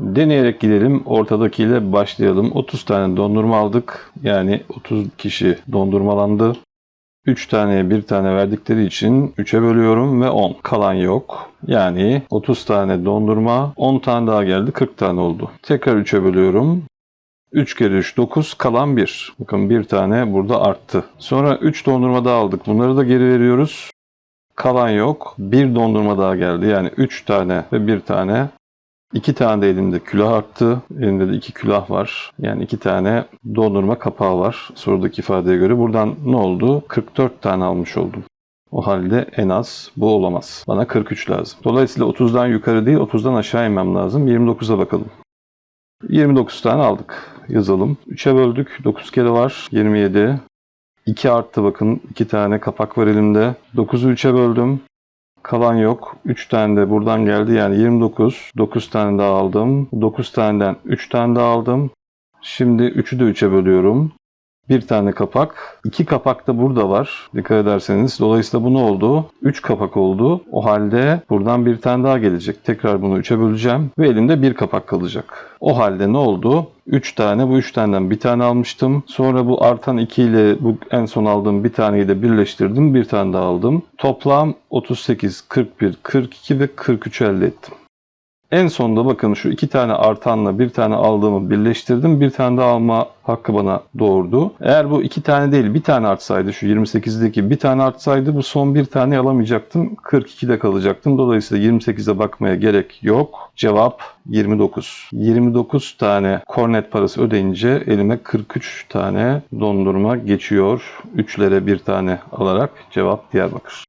Deneyerek gidelim. Ortadakiyle başlayalım. 30 tane dondurma aldık. Yani 30 kişi dondurmalandı. 3 taneye 1 tane verdikleri için 3'e bölüyorum ve 10. Kalan yok. Yani 30 tane dondurma, 10 tane daha geldi 40 tane oldu. Tekrar 3'e bölüyorum. 3 kere 3 9 kalan 1. Bakın bir tane burada arttı. Sonra 3 dondurma daha aldık. Bunları da geri veriyoruz. Kalan yok. Bir dondurma daha geldi. Yani 3 tane ve 1 tane. 2 tane de elimde külah arttı. Elimde de 2 külah var. Yani 2 tane dondurma kapağı var. Sorudaki ifadeye göre. Buradan ne oldu? 44 tane almış oldum. O halde en az bu olamaz. Bana 43 lazım. Dolayısıyla 30'dan yukarı değil 30'dan aşağı inmem lazım. 29'a bakalım. 29 tane aldık. Yazalım. 3'e böldük. 9 kere var. 27. 2 arttı bakın. 2 tane kapak var elimde. 9'u 3'e böldüm. Kalan yok. 3 tane de buradan geldi. Yani 29. 9 tane daha aldım. 9 taneden 3 tane daha aldım. Şimdi 3'ü de 3'e bölüyorum. Bir tane kapak. iki kapak da burada var. Dikkat ederseniz. Dolayısıyla bu ne oldu? 3 kapak oldu. O halde buradan bir tane daha gelecek. Tekrar bunu 3'e böleceğim. Ve elimde bir kapak kalacak. O halde ne oldu? 3 tane. Bu 3 taneden bir tane almıştım. Sonra bu artan 2 ile bu en son aldığım bir taneyi de birleştirdim. Bir tane daha aldım. Toplam 38, 41, 42 ve 43 elde ettim. En sonunda bakın şu iki tane artanla bir tane aldığımı birleştirdim. Bir tane daha alma hakkı bana doğurdu. Eğer bu iki tane değil bir tane artsaydı şu 28'deki bir tane artsaydı bu son bir tane alamayacaktım. 42'de kalacaktım. Dolayısıyla 28'e bakmaya gerek yok. Cevap 29. 29 tane kornet parası ödeyince elime 43 tane dondurma geçiyor. Üçlere bir tane alarak cevap Diyarbakır.